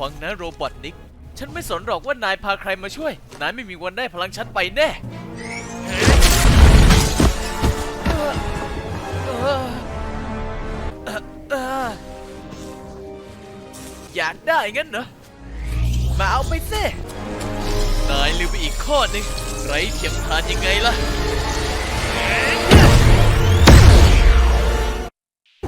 ฟังนะโรบอทนิก ฉันไม่สนหรอกว่านายพาใครมาช่วย นายไม่มีวันได้พลังฉันไปแน่อยากได้งั้นเหรอ มาเอาไปสินายลืมไปอีกข้อหนึ่งไรเทียมทานยังไงล่ะ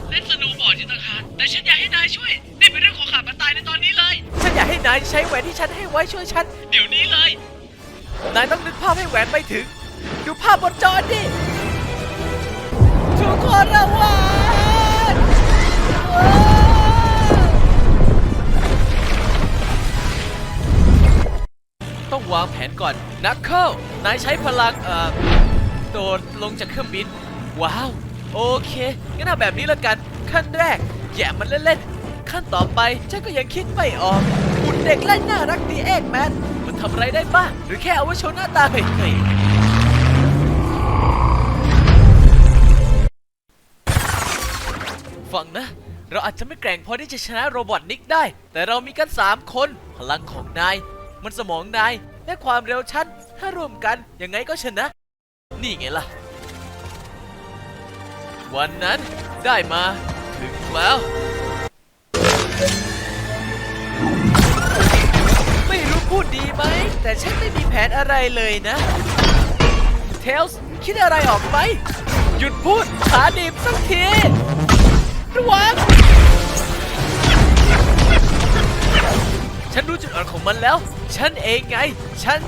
เล่นสนูบอร์ดอยู่ต่างหากแต่ฉันอยากให้นายช่วย นี่เป็นเรื่องของขาดมาตายในตอนนี้เล ฉันอยากให้นายใช้แหวนที่ฉันให้ไว้ช่วยฉัน เดี๋ยวนี้เลย นายต้องนึกภาพให้แหวนไปถึง ดูภาพบนจอดิทุกคนระวังต้องวางแผนก่อน นักเข้านายใช้พลังเอ่อโดดลงจากเครื่องบิน ว้าว โอเค งั้นเอาแบบนี้ละกัน ขั้นแรกแย่มันเล่นๆ ขั้นต่อไป ฉันก็ยังคิดไม่ออกหุ่นเด็กเล่น่ารักดีเอ็กแมนมันทำอะไรได้บ้าง หรือแค่เอาไว้โชว์หน้าตาเฮ้ยๆฟังนะ เราอาจจะไม่แกร่งพอที่จะชนะโรบอทนิกได้ แต่เรามีกัน3คน พลังของนาย มันสมองนาย และความเร็วฉัน ถ้ารวมกัน ยังไงก็ชนะ นี่ไงล่ะ วันนั้นได้มา ถึงแล้ว ไม่รู้พูดดีไหม แต่ฉันไม่มีแผนอะไรเลยนะ เทลส์คิดอะไรออกไหม หยุดพูดขาดีบสักที ระวัง ฉันรู้จุดอ่อนของมันแล้ว ฉันเองไง ฉัน